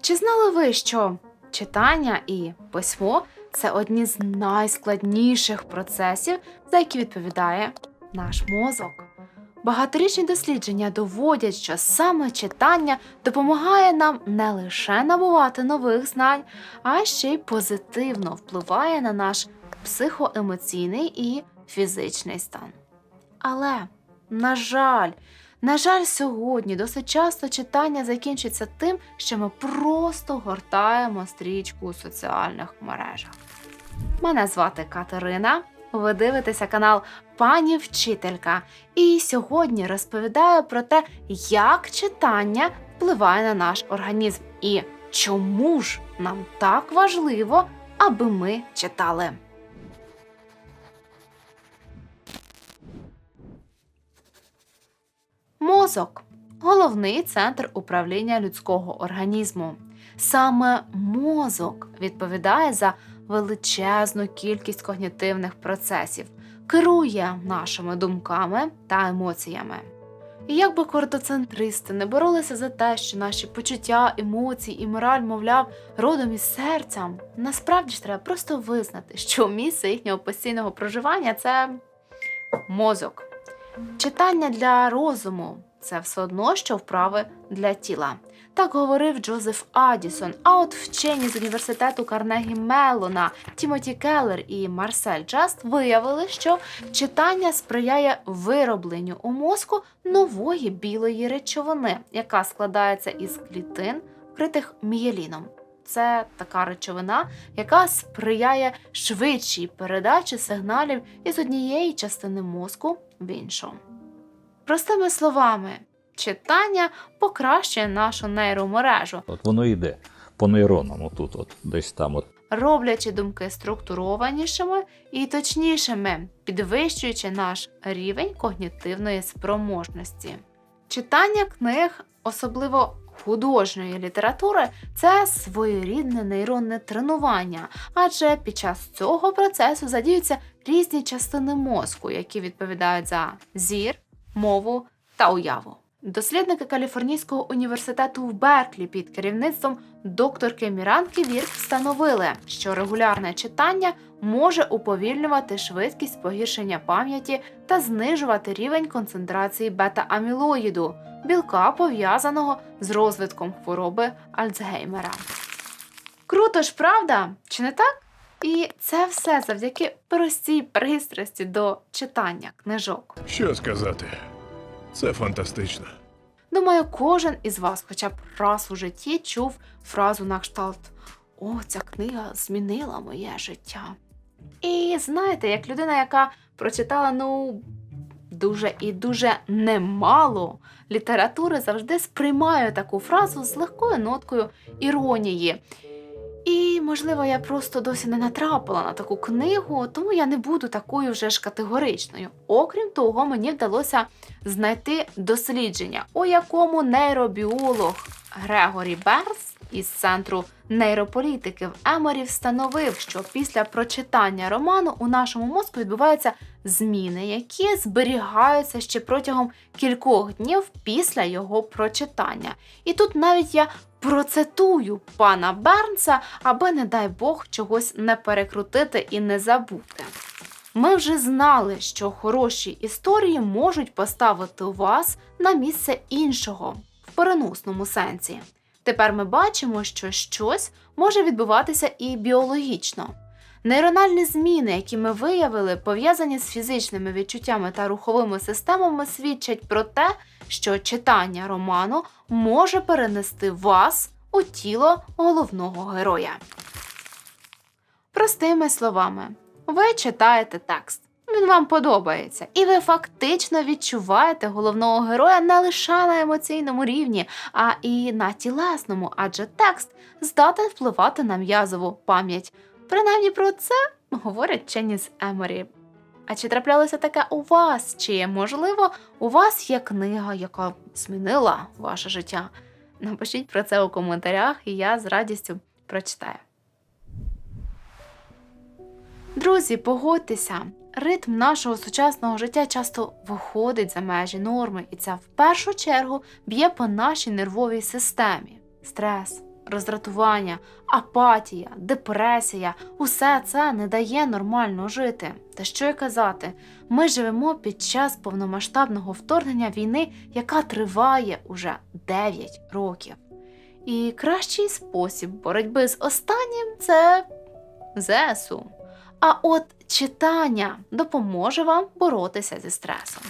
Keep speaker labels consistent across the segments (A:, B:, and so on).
A: Чи знали ви, що читання і письмо це одні з найскладніших процесів, за які відповідає наш мозок? Багаторічні дослідження доводять, що саме читання допомагає нам не лише набувати нових знань, а ще й позитивно впливає на наш психоемоційний і фізичний стан. Але, на жаль, на жаль, сьогодні досить часто читання закінчується тим, що ми просто гортаємо стрічку у соціальних мережах. Мене звати Катерина. Ви дивитеся канал Пані Вчителька. І сьогодні розповідаю про те, як читання впливає на наш організм і чому ж нам так важливо, аби ми читали. Мозок головний центр управління людського організму. Саме мозок відповідає за величезну кількість когнітивних процесів, керує нашими думками та емоціями. І як би кортоцентристи не боролися за те, що наші почуття, емоції і мораль, мовляв, родом із серця, насправді ж треба просто визнати, що місце їхнього постійного проживання це мозок. Читання для розуму це все одно, що вправи для тіла. Так говорив Джозеф Адісон. А от вчені з університету Карнегі Мелона, Тімоті Келлер і Марсель Джаст виявили, що читання сприяє виробленню у мозку нової білої речовини, яка складається із клітин, вкритих мієліном. Це така речовина, яка сприяє швидшій передачі сигналів із однієї частини мозку в іншу. Простими словами, читання покращує нашу нейромережу,
B: От воно йде по нейронам, отут, от десь там. От.
A: роблячи думки структурованішими і точнішими, підвищуючи наш рівень когнітивної спроможності. Читання книг, особливо художньої літератури, це своєрідне нейронне тренування, адже під час цього процесу задіються різні частини мозку, які відповідають за зір, мову та уяву. Дослідники Каліфорнійського університету в Берклі під керівництвом докторки Міранки Вірк встановили, що регулярне читання може уповільнювати швидкість погіршення пам'яті та знижувати рівень концентрації бета-амілоїду, білка пов'язаного з розвитком хвороби Альцгеймера. Круто ж, правда? Чи не так? І це все завдяки простій пристрасті до читання книжок.
C: Що сказати? Це фантастично.
A: Думаю, кожен із вас хоча б раз у житті чув фразу на кшталт О, ця книга змінила моє життя. І знаєте, як людина, яка прочитала ну дуже і дуже немало літератури, завжди сприймаю таку фразу з легкою ноткою іронії. І, можливо, я просто досі не натрапила на таку книгу, тому я не буду такою вже ж категоричною. Окрім того, мені вдалося знайти дослідження, у якому нейробіолог Грегорі Берс із центру нейрополітики в Еморі встановив, що після прочитання роману у нашому мозку відбуваються зміни, які зберігаються ще протягом кількох днів після його прочитання. І тут навіть я процитую пана Бернса, аби, не дай Бог, чогось не перекрутити і не забути. Ми вже знали, що хороші історії можуть поставити вас на місце іншого в переносному сенсі. Тепер ми бачимо, що щось може відбуватися і біологічно. Нейрональні зміни, які ми виявили, пов'язані з фізичними відчуттями та руховими системами, свідчать про те, що читання роману може перенести вас у тіло головного героя. Простими словами, ви читаєте текст. Він вам подобається, і ви фактично відчуваєте головного героя не лише на емоційному рівні, а і на тілесному, адже текст здатен впливати на м'язову пам'ять. Принаймні про це говорять вчені з Еморі. А чи траплялося таке у вас? Чи, можливо, у вас є книга, яка змінила ваше життя? Напишіть про це у коментарях, і я з радістю прочитаю. Друзі, погодьтеся, ритм нашого сучасного життя часто виходить за межі норми, і це в першу чергу б'є по нашій нервовій системі. Стрес, роздратування, апатія, депресія усе це не дає нормально жити. Та що й казати, ми живемо під час повномасштабного вторгнення війни, яка триває уже 9 років. І кращий спосіб боротьби з останнім це ЗСУ. А от читання допоможе вам боротися зі стресом.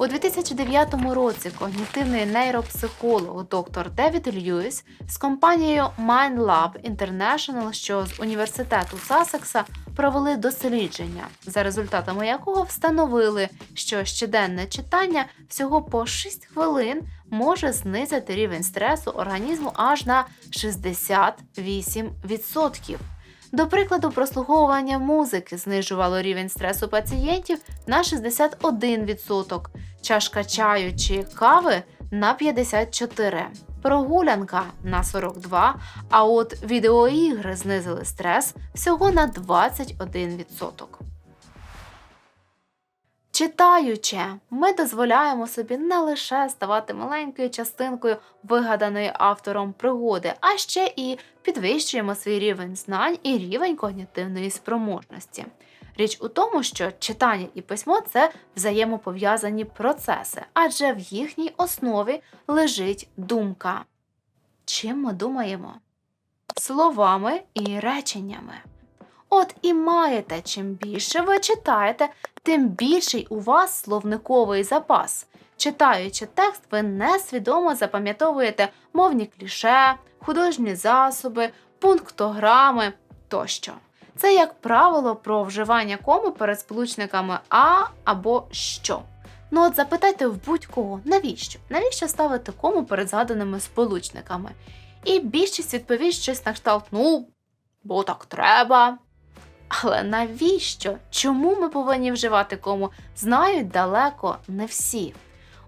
A: У 2009 році когнітивний нейропсихолог доктор Девід Льюіс з компанією MindLab International, що з університету Сассекса, провели дослідження, за результатами якого встановили, що щоденне читання всього по 6 хвилин може знизити рівень стресу організму аж на 68%. До прикладу, прослуховування музики знижувало рівень стресу пацієнтів на 61%, чашка чаю чи кави на 54%, прогулянка на 42%, а от відеоігри знизили стрес всього на 21%. Читаючи, ми дозволяємо собі не лише ставати маленькою частинкою вигаданої автором пригоди, а ще і підвищуємо свій рівень знань і рівень когнітивної спроможності. Річ у тому, що читання і письмо це взаємопов'язані процеси, адже в їхній основі лежить думка. Чим ми думаємо? Словами і реченнями. От і маєте, чим більше ви читаєте, тим більший у вас словниковий запас. Читаючи текст, ви несвідомо запам'ятовуєте мовні кліше, художні засоби, пунктограми тощо. Це, як правило, про вживання коми перед сполучниками а або що. Ну от запитайте в будь-кого, навіщо? Навіщо ставити кому перед згаданими сполучниками? І більшість відповість щось на кшталт ну, бо так треба. Але навіщо? Чому ми повинні вживати кому? Знають далеко не всі.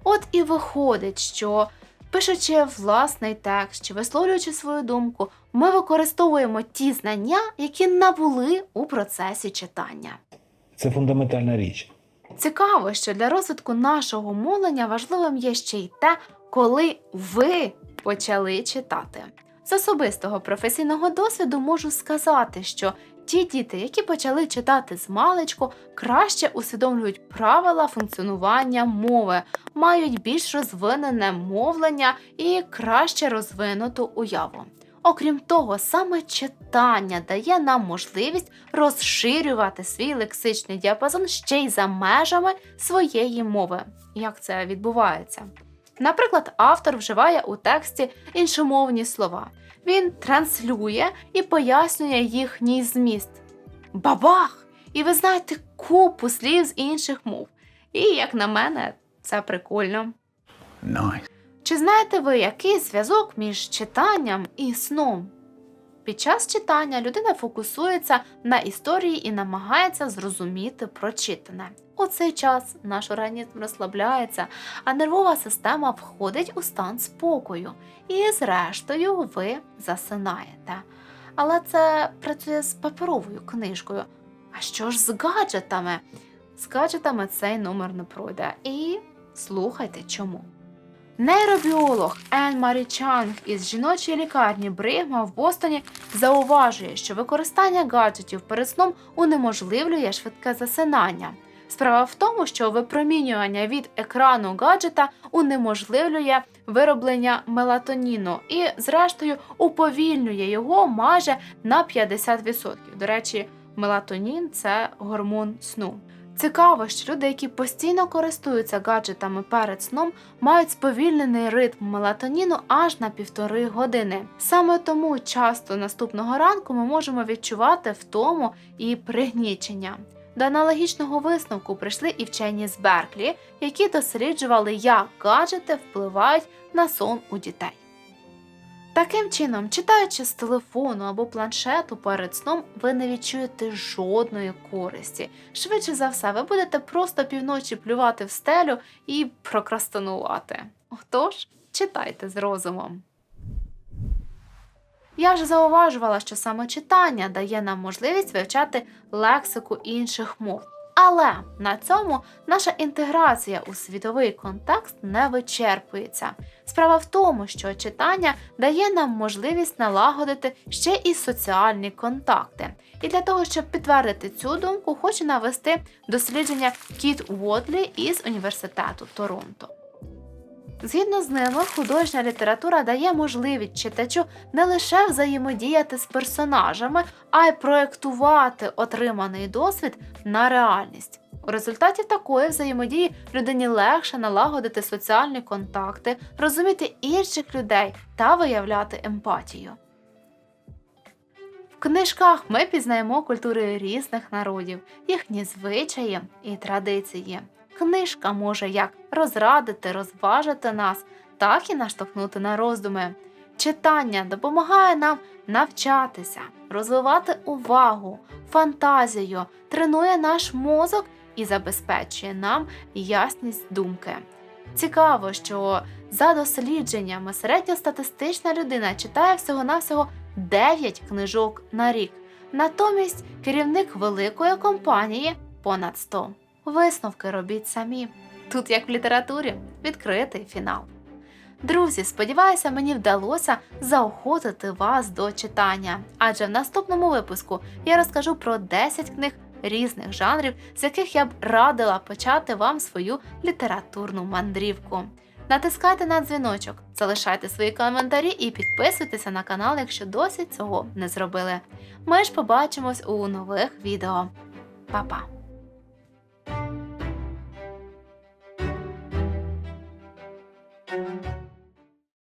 A: От і виходить, що пишучи власний текст чи висловлюючи свою думку, ми використовуємо ті знання, які набули у процесі читання.
D: Це фундаментальна річ.
A: Цікаво, що для розвитку нашого мовлення важливим є ще й те, коли ви почали читати. З особистого професійного досвіду можу сказати, що ті діти, які почали читати з маличку, краще усвідомлюють правила функціонування мови, мають більш розвинене мовлення і краще розвинуту уяву. Окрім того, саме читання дає нам можливість розширювати свій лексичний діапазон ще й за межами своєї мови. Як це відбувається? Наприклад, автор вживає у тексті іншомовні слова. Він транслює і пояснює їхній зміст. Бабах! І ви знаєте купу слів з інших мов. І, як на мене, це прикольно.
D: Nice.
A: Чи знаєте ви, який зв'язок між читанням і сном? Під час читання людина фокусується на історії і намагається зрозуміти прочитане. У цей час наш організм розслабляється, а нервова система входить у стан спокою, і зрештою ви засинаєте. Але це працює з паперовою книжкою. А що ж з гаджетами? З гаджетами цей номер не пройде. І слухайте чому. Нейробіолог Ен Марі Чанг із жіночої лікарні Бригма в Бостоні зауважує, що використання гаджетів перед сном унеможливлює швидке засинання. Справа в тому, що випромінювання від екрану гаджета унеможливлює вироблення мелатоніну і, зрештою, уповільнює його майже на 50%. До речі, мелатонін це гормон сну. Цікаво, що люди, які постійно користуються гаджетами перед сном, мають сповільнений ритм мелатоніну аж на півтори години. Саме тому часто наступного ранку ми можемо відчувати втому і пригнічення. До аналогічного висновку прийшли і вчені з Берклі, які досліджували, як гаджети впливають на сон у дітей. Таким чином, читаючи з телефону або планшету перед сном, ви не відчуєте жодної користі. Швидше за все, ви будете просто півночі плювати в стелю і прокрастинувати. Отож, читайте з розумом. Я вже зауважувала, що саме читання дає нам можливість вивчати лексику інших мов. Але на цьому наша інтеграція у світовий контекст не вичерпується. Справа в тому, що читання дає нам можливість налагодити ще і соціальні контакти. І для того, щоб підтвердити цю думку, хочу навести дослідження Кіт Уодлі із університету Торонто. Згідно з ними, художня література дає можливість читачу не лише взаємодіяти з персонажами, а й проєктувати отриманий досвід на реальність. У результаті такої взаємодії людині легше налагодити соціальні контакти, розуміти інших людей та виявляти емпатію. В книжках ми пізнаємо культури різних народів, їхні звичаї і традиції. Книжка може як розрадити, розважити нас, так і наштовхнути на роздуми. Читання допомагає нам навчатися, розвивати увагу, фантазію, тренує наш мозок і забезпечує нам ясність думки. Цікаво, що за дослідженнями середньостатистична людина читає всього-навсього 9 книжок на рік. Натомість керівник великої компанії понад 100. Висновки робіть самі. Тут, як в літературі, відкритий фінал. Друзі, сподіваюся, мені вдалося заохотити вас до читання, адже в наступному випуску я розкажу про 10 книг різних жанрів, з яких я б радила почати вам свою літературну мандрівку. Натискайте на дзвіночок, залишайте свої коментарі і підписуйтеся на канал, якщо досі цього не зробили. Ми ж побачимось у нових відео. Па-па! Thank you.